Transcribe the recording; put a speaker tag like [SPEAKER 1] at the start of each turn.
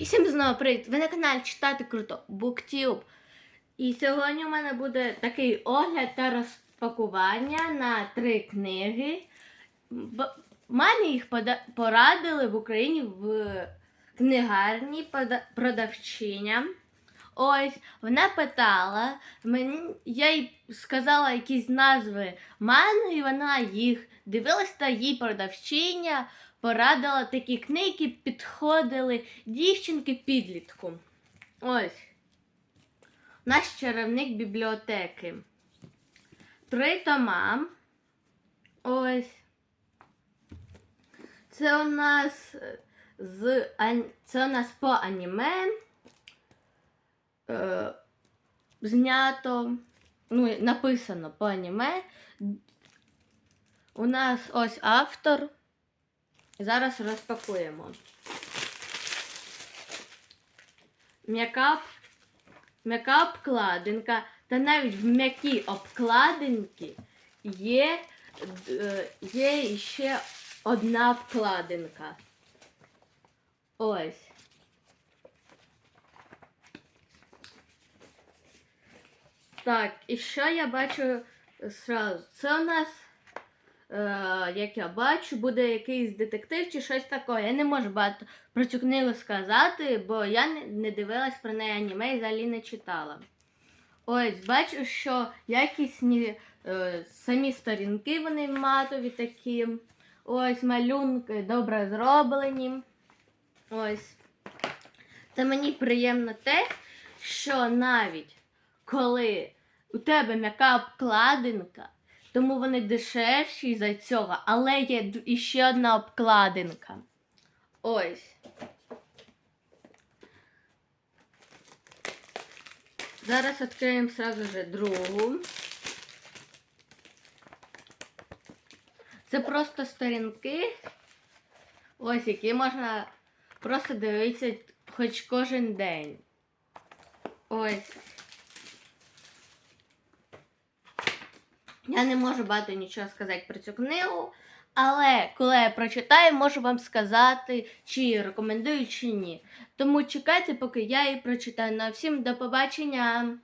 [SPEAKER 1] І всім знову привіт! Ви на каналі Читати Круто BookTube. І сьогодні у мене буде такий огляд та розпакування на три книги. Б- мені їх порадили в Україні в книгарні продавчиня. Ось вона питала, мені, я їй сказала якісь назви манги, і вона їх дивилась, та їй продавчиня порадила такі книги, підходили дівчинки підлітку. Ось. Наш чарівник бібліотеки. Три тома. Ось. Це у нас з це у нас по аніме. Е, знято. Ну, написано по аніме. У нас ось автор. Зараз розпакуємо. М'яка, об- м'яка обкладинка, та навіть в м'якій обкладинці є, е, є ще одна обкладинка. Ось. Так, і що я бачу сразу? Це у нас е, як я бачу, буде якийсь детектив чи щось таке. Я не можу багато про цю книгу сказати, бо я не, не дивилась про неї аніме і взагалі не читала. Ось, бачу, що якісні е, самі сторінки вони матові такі. Ось малюнки добре зроблені. Ось. Та мені приємно те, що навіть коли у тебе м'яка обкладинка, тому вони дешевші за цього, але є іще одна обкладинка. Ось. Зараз відкриємо сразу же другу. Це просто сторінки, ось які можна просто дивитися хоч кожен день. Ось. Я не можу багато нічого сказати про цю книгу, але коли я прочитаю, можу вам сказати, чи рекомендую, чи ні. Тому чекайте, поки я її прочитаю. На всім до побачення!